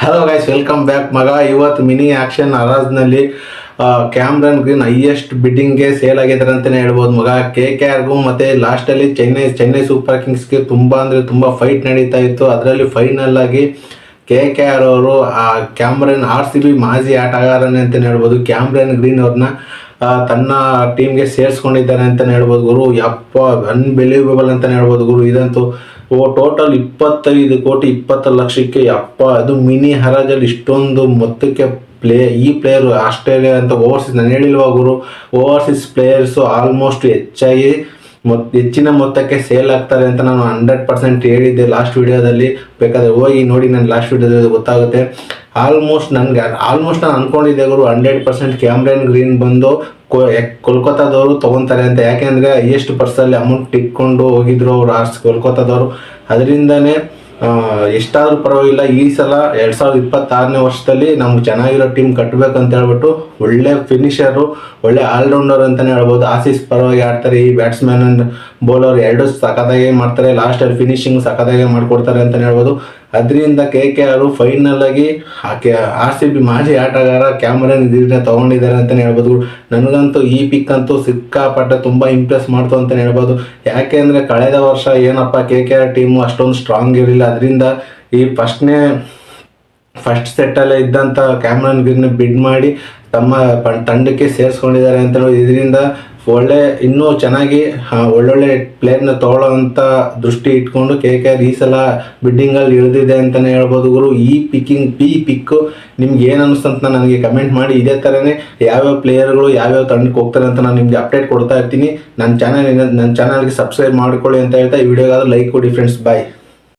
Hello guys welcome back ಮಗ ಇವತ್ತು mini auction ಅರಾಜ್ನಲ್ಲಿ ಕ್ಯಾಮ್ರನ್ ಗ್ರೀನ್ ಹೈಯೆಸ್ಟ್ ಬಿಡ್ಡಿಂಗ್ಗೆ ಸೇಲ್ ಆಗಿದ್ದಾರೆ ಅಂತಲೇ ಹೇಳ್ಬೋದು ಮಗ. ಕೆ ಕೆ ಆರ್ಗೂ ಮತ್ತು ಲಾಸ್ಟಲ್ಲಿ ಚೆನ್ನೈ ಚೆನ್ನೈ ಸೂಪರ್ ಕಿಂಗ್ಸ್ಗೆ ತುಂಬ ಅಂದರೆ ತುಂಬ ಫೈಟ್ ನಡೀತಾ ಇತ್ತು. ಅದರಲ್ಲಿ ಫೈನಲ್ ಆಗಿ ಕೆ ಕೆ ಆರ್ ಅವರು ಆ ಕ್ಯಾಮ್ರನ್ ಆರ್ ಸಿ ಬಿ ಮಾಜಿ ಆಟಗಾರನೇ ಅಂತಲೇ ಹೇಳ್ಬೋದು. ಕ್ಯಾಮ್ರನ್ ಗ್ರೀನ್ ಅವ್ರನ್ನ ತನ್ನ ಟೀಮ್ಗೆ ಸೇರಿಸ್ಕೊಂಡಿದ್ದಾರೆ ಅಂತಲೇ ಹೇಳ್ಬೋದು ಗುರು. ಯಪ್ಪ ಅನ್ಬಿಲೀವಬಲ್ ಅಂತಲೇ ಹೇಳ್ಬೋದು ಗುರು. ಇದಂತೂ ಟೋಟಲ್ ಇಪ್ಪತ್ತೈದು ಕೋಟಿ ಇಪ್ಪತ್ತು ಲಕ್ಷಕ್ಕೆ ಅಪ್ಪ ಅದು ಮಿನಿ ಹರಾಜಲ್ಲಿ ಇಷ್ಟೊಂದು ಮೊತ್ತಕ್ಕೆ ಪ್ಲೇ ಈ ಪ್ಲೇಯರು ಆಸ್ಟ್ರೇಲಿಯಾ ಅಂತ ಓವರ್ಸೀಸ್ ನಾನು ಹೇಳಿಲ್ವಾ ಗುರು? ಓವರ್ಸೀಸ್ ಪ್ಲೇಯರ್ಸು ಆಲ್ಮೋಸ್ಟ್ ಹೆಚ್ಚಾಗಿ ಮೊ ಹೆಚ್ಚಿನ ಮೊತ್ತಕ್ಕೆ ಸೇಲ್ ಆಗ್ತಾರೆ ಅಂತ ನಾನು ಹಂಡ್ರೆಡ್ ಪರ್ಸೆಂಟ್ ಹೇಳಿದ್ದೆ ಲಾಸ್ಟ್ ವಿಡಿಯೋದಲ್ಲಿ ಬೇಕಾದರೆ ಹೋಗಿ ನೋಡಿ ನನ್ನ ಲಾಸ್ಟ್ ವಿಡಿಯೋದಲ್ಲಿ ಗೊತ್ತಾಗುತ್ತೆ. ಆಲ್ಮೋಸ್ಟ್ ನನಗೆ ಆಲ್ಮೋಸ್ಟ್ ನಾನು ಅನ್ಕೊಂಡಿದ್ದೆ ಗುರು ಹಂಡ್ರೆಡ್ ಪರ್ಸೆಂಟ್ ಕ್ಯಾಮ್ರನ್ ಗ್ರೀನ್ ಬಂದು ಕೋಲ್ಕತ್ತಾದವರು ತೊಗೊತಾರೆ ಅಂತ. ಯಾಕೆಂದರೆ ಹೈಯೆಸ್ಟ್ ಪರ್ಸಲ್ಲಿ ಅಮೌಂಟ್ ಇಟ್ಕೊಂಡು ಹೋಗಿದ್ರು ಅವ್ರು ಆರ್ಸ್ ಕೋಲ್ಕತ್ತಾದವರು. ಅದರಿಂದನೇ ಎಷ್ಟಾದ್ರೂ ಪರವಾಗಿಲ್ಲ, ಈ ಸಲ ಎರಡ್ ಸಾವಿರದ ಇಪ್ಪತ್ತಾರನೇ ವರ್ಷದಲ್ಲಿ ನಮ್ಗೆ ಚೆನ್ನಾಗಿರೋ ಟೀಮ್ ಕಟ್ಟಬೇಕು ಅಂತ ಹೇಳ್ಬಿಟ್ಟು ಒಳ್ಳೆ ಫಿನಿಷರು ಒಳ್ಳೆ ಆಲ್ರೌಂಡರ್ ಅಂತಾನೆ ಹೇಳ್ಬೋದು. ಆಸೀಸ್ ಪರವಾಗಿ ಆಡ್ತಾರೆ, ಈ ಬ್ಯಾಟ್ಸ್ಮನ್ ಅಂಡ್ ಬೌಲರ್ ಎರಡು ಸಖತ್ತಾಗಿ ಮಾಡ್ತಾರೆ. ಲಾಸ್ಟಲ್ಲಿ ಫಿನಿಶಿಂಗ್ ಸಖತ್ತಾಗಿ ಮಾಡ್ಕೊಡ್ತಾರೆ ಅಂತಾನೆ ಹೇಳ್ಬೋದು. ಅದರಿಂದ ಕೆ ಕೆ ಆರ್ ಫೈನಲ್ ಆಗಿ ಆರ್ ಸಿ ಬಿ ಮಾಜಿ ಆಟಗಾರ ಕ್ಯಾಮರನ್ ಇದನ್ನ ತಗೊಂಡಿದ್ದಾರೆ ಅಂತಲೇ ಹೇಳ್ಬೋದು. ನನಗಂತೂ ಈ ಪಿಕ್ ಅಂತೂ ಸಿಕ್ಕಾಪಟ್ಟೆ ತುಂಬ ಇಂಪ್ರೆಸ್ ಮಾಡ್ತು ಅಂತಲೇ ಹೇಳ್ಬೋದು. ಯಾಕೆ ಅಂದರೆ ಕಳೆದ ವರ್ಷ ಏನಪ್ಪ ಕೆ ಕೆ ಆರ್ ಟೀಮು ಅಷ್ಟೊಂದು ಸ್ಟ್ರಾಂಗ್ ಇರಲಿಲ್ಲ. ಅದರಿಂದ ಈ ಫಸ್ಟ್ನೇ ಫಸ್ಟ್ ಸೆಟ್ಟಲ್ಲೇ ಇದ್ದಂಥ ಕ್ಯಾಮ್ರನ್ ಗಿರ್ನ ಬಿಡ್ ಮಾಡಿ ತಮ್ಮ ತಂಡಕ್ಕೆ ಸೇರಿಸ್ಕೊಂಡಿದ್ದಾರೆ ಅಂತ ಇದರಿಂದ ಒಳ್ಳೆ, ಇನ್ನೂ ಚೆನ್ನಾಗಿ ಒಳ್ಳೊಳ್ಳೆ ಪ್ಲೇಯರ್ನ ತಗೊಳ್ಳೋವಂಥ ದೃಷ್ಟಿ ಇಟ್ಕೊಂಡು ಕೆ ಕೆ ಆರ್ ಈ ಸಲ ಬಿಡ್ಡಿಂಗಲ್ಲಿ ಇಳಿದಿದೆ ಅಂತಲೇ ಹೇಳ್ಬೋದು ಗುರು. ಈ ಪಿಕ್ಕಿಂಗ್ ಪಿ ಪಿಕ್ಕು ನಿಮ್ಗೆ ಏನು ಅನಿಸ್ತಂತ ನನಗೆ ಕಮೆಂಟ್ ಮಾಡಿ. ಇದೇ ಥರನೇ ಯಾವ್ಯಾವ ಪ್ಲೇಯರ್ಗಳು ಯಾವ್ಯಾವ ತಂಡಕ್ಕೆ ಹೋಗ್ತಾರೆ ಅಂತ ನಾನು ನಿಮಗೆ ಅಪ್ಡೇಟ್ ಕೊಡ್ತಾ ಇರ್ತೀನಿ. ನನ್ನ ಚಾನಲ್ ನನ್ನ ಚಾನಲ್ಗೆ ಸಬ್ಸ್ಕ್ರೈಬ್ ಮಾಡ್ಕೊಳ್ಳಿ ಅಂತ ಹೇಳ್ತಾ, ಈ ವಿಡಿಯೋಗಾದ್ರೂ ಲೈಕ್ ಕೊಡಿ ಫ್ರೆಂಡ್ಸ್ ಬಾಯ್